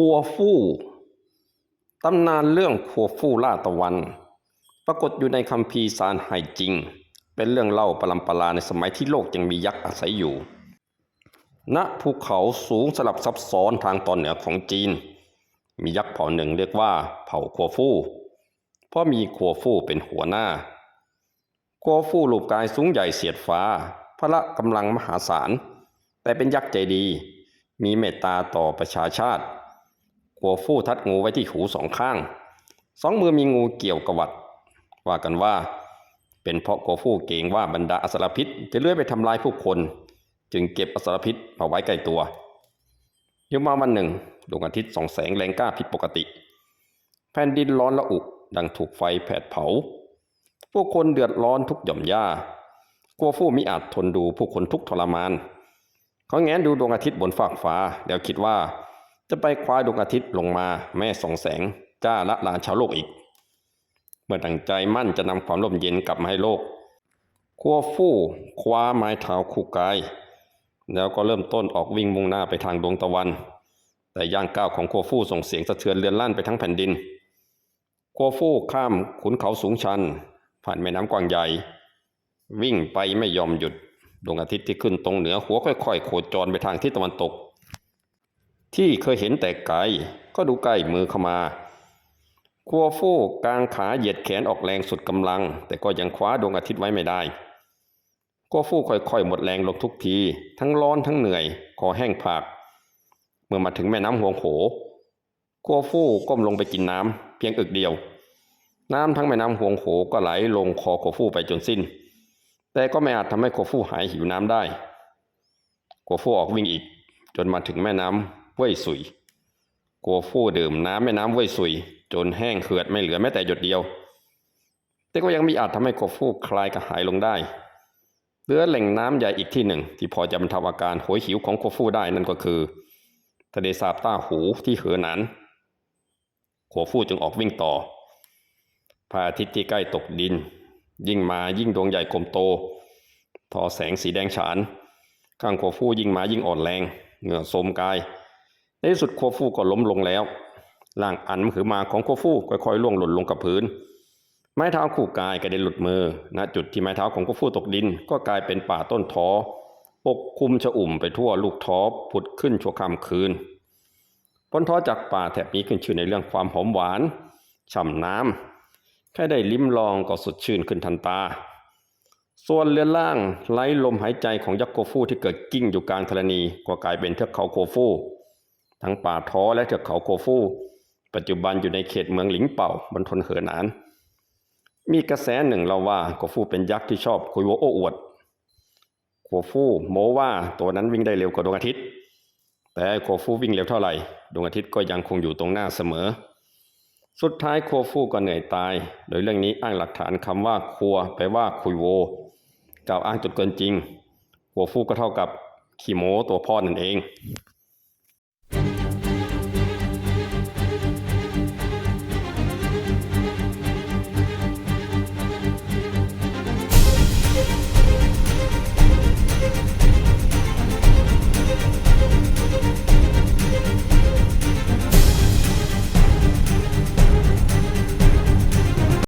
คัวฟู่ตำนานเรื่องคัวฟู่ล่าตะวัน ปรากฏอยู่ในคัมภีร์ซานไหจริง เป็นเรื่องเล่าประลัมปราในสมัยที่โลกยังมียักษ์อาศัยอยู่ ณภูเขาสูงสลับซับซ้อนทางตอนเหนือของจีน มียักษ์เผ่าหนึ่งเรียกว่าเผ่าคัวฟู่เพราะมีคัวฟู่เป็นหัวหน้ากัวฟู่รูปกายสูงใหญ่เสียดฟ้า พละกำลังมหาศาล แต่เป็นยักษ์ใจดี มีเมตตาต่อประชาชาติ กัวฟู่ทัดงูไว้ที่หูสองข้าง สองมือมีงูเกี่ยวกวัด ว่ากันว่า เป็นเพราะกัวฟู่เกรงว่าบรรดาอสรพิษจะเลื้อยไปทำลายผู้คน จึงเก็บอสรพิษมาไว้ใกล้ตัวอยู่มาวันหนึ่งดวงอาทิตย์ส่องแสงแรงกล้าผิดปกติ แผ่นดินร้อนละอุดังถูกไฟแผดเผา ผู้คนเดือดร้อนทุกหย่อมย่ากลัวฟู่มิอาจทนดูผู้คนทุกทรมาน เขาแงนดูดวงอาทิตย์บนฟากฟ้า แล้วคิดว่า จะไปคว้าดวงอาทิตย์ลงมาแม่ส่องแสงจ้าละลานชาวโลกอีก เมื่อตั้งใจมั่นจะนำความร่มเย็นกลับมาให้โลกกัวฟู่คว้าไม้เท้าคู่กาย แล้วก็เริ่มต้นออกวิ่งมุ่งหน้าไปทางดวงตะวัน แต่ย่างก้าวของกัวฟู่ส่งเสียงสะเทือนเรือนลั่นไปทั้งแผ่นดินกัวฟู่ข้ามขุนเขาสูงชัน ผ่านแม่น้ำกว้างใหญ่ วิ่งไปไม่ยอมหยุด ดวงอาทิตย์ที่ขึ้นตรงเหนือหัวค่อยๆ โคจรไปทางทิศตะวันตก ที่เคยเห็นแต่ไกลก็ดูใกล้มือเข้ามากัวฟู่กางขาเหยียดแขนออกแรงสุดกำลัง แต่ก็ยังคว้าดวงอาทิตย์ไว้ไม่ได้กัวฟู่ค่อยๆ หมดแรงลงทุกที ทั้งร้อนทั้งเหนื่อย คอแห้งผาก เมื่อมาถึงแม่น้ำหวงโขกัวฟู่ก้มลงไปกินน้ำเพียงอึกเดียว น้ำทั้งแม่น้ำหวงโขก็ไหลลงคอโคฟู่ไปจนสิ้น แต่ก็ไม่อาจทำให้โคฟู่หายหิวน้ำได้โคฟู่ออกวิ่งอีก จนมาถึงแม่น้ำ เว่ยสุยโคฟู่ดื่มน้ำแม่น้ำเว่ยสุย จนแห้งเหือดไม่เหลือแม้แต่หยดเดียว แต่ก็ยังมีอาจทำให้โคฟู่คลายกระหายลงได้เหลือแหล่งน้ำใหญ่อีกที่หนึ่ง ที่พอจะบรรเทาอาการโหยหิวของโคฟู่ได้นั่นก็คือ ทะเลสาบต้าหูที่เหอหนานโคฟู่จึงออกวิ่งต่อพระอาทิตย์ที่ใกล้ตกดิน ยิ่งมายิ่งดวงใหญ่กลมโต ทอแสงสีแดงฉาน ข้างโคฟู่ยิ่งมายิ่งอ่อนแรง เหงื่อโสมกาย ที่สุดโคฟู่ก็ล้มลงแล้วร่างอันมือมาของโคฟู่ค่อยๆล่วงหล่นลงกับพื้น ไม้เท้าคู่กายกระเด็นหลุดมือณจุดที่ไม้เท้าของโคฟู่ตกดิน ก็กลายเป็นป่าต้นท้อปกคลุมชะอุ่มไปทั่วลูกท้อผุดขึ้นชั่วค่ำคืนพ้นท้อจากป่าแถบนี้ขึ้นชื่อในเรื่องความหอมหวานฉ่ำน้ำแค่ได้ลิ้มลองก็สดชื่นขึ้นทันตา ส่วนเรือล่างไล่ลมหายใจของยักษ์โกฟูที่เกิดกิ้งอยู่กลางธรณีก็กลายเป็นเทือกเขาโกฟู ทั้งป่าท้อและเทือกเขาโกฟูปัจจุบันอยู่ในเขตเมืองหลิงเป่าบนทนเหอหนาน มีกระแสหนึ่งเล่าว่าโกฟูเป็นยักษ์ที่ชอบคุยโวโอ้อวดโกฟูโมว่าตัวนั้นวิ่งได้เร็วกว่าดวงอาทิตย์ แต่โกฟูวิ่งเร็วเท่าไหร่ดวงอาทิตย์ก็ยังคงอยู่ตรงหน้าเสมอ สุดท้ายโคฟูก็เหนื่อยตาย โดยเรื่องนี้อ้างหลักฐานคำว่าครัวแปลว่าคุยโวกล่าวอ้างจนเกินจริงโคฟูก็เท่ากับขีโมตัวพ่อนั่นเอง